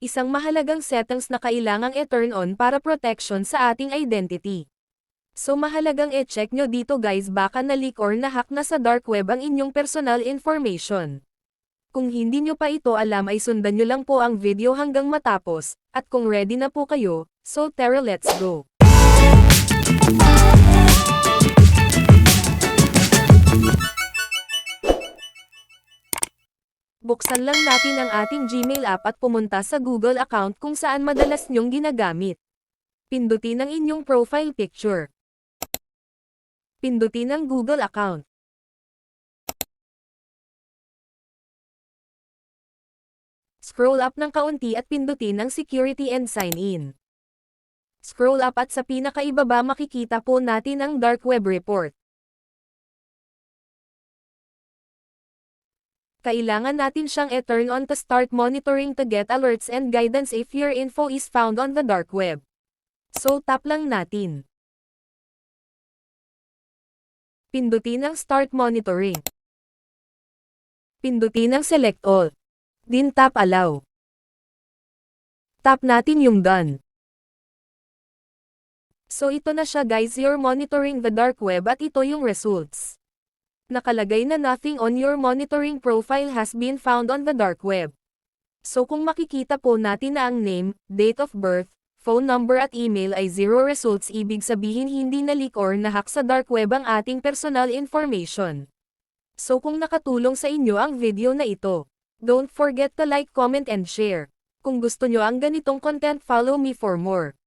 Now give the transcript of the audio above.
isang mahalagang settings na kailangang e-turn on para protection sa ating identity. So mahalagang e-check nyo dito guys baka na-leak or na-hack na sa dark web ang inyong personal information. Kung hindi nyo pa ito alam ay sundan nyo lang po ang video hanggang matapos, at kung ready na po kayo, so tara let's go. Buksan lang natin ang ating Gmail app at pumunta sa Google account kung saan madalas nyong ginagamit. Pindutin ang inyong profile picture. Pindutin ang Google account. Scroll up ng kaunti at pindutin ang Security and Sign In. Scroll up at sa pinakaibaba makikita po natin ang Dark Web Report. Kailangan natin siyang e-turn on to start monitoring to get alerts and guidance if your info is found on the dark web. So tap lang natin. Pindutin ang Start Monitoring. Pindutin ang Select All. Din tap Allow. Tap natin yung Done. So ito na siya guys you're monitoring the dark web at ito yung results. Nakalagay na nothing on your monitoring profile has been found on the dark web. So kung makikita po natin na ang name, date of birth, phone number at email ay zero results ibig sabihin hindi na-leak or na-hack sa dark web ang ating personal information. So kung nakatulong sa inyo ang video na ito, don't forget to like, comment and share. Kung gusto nyo ang ganitong content follow me for more.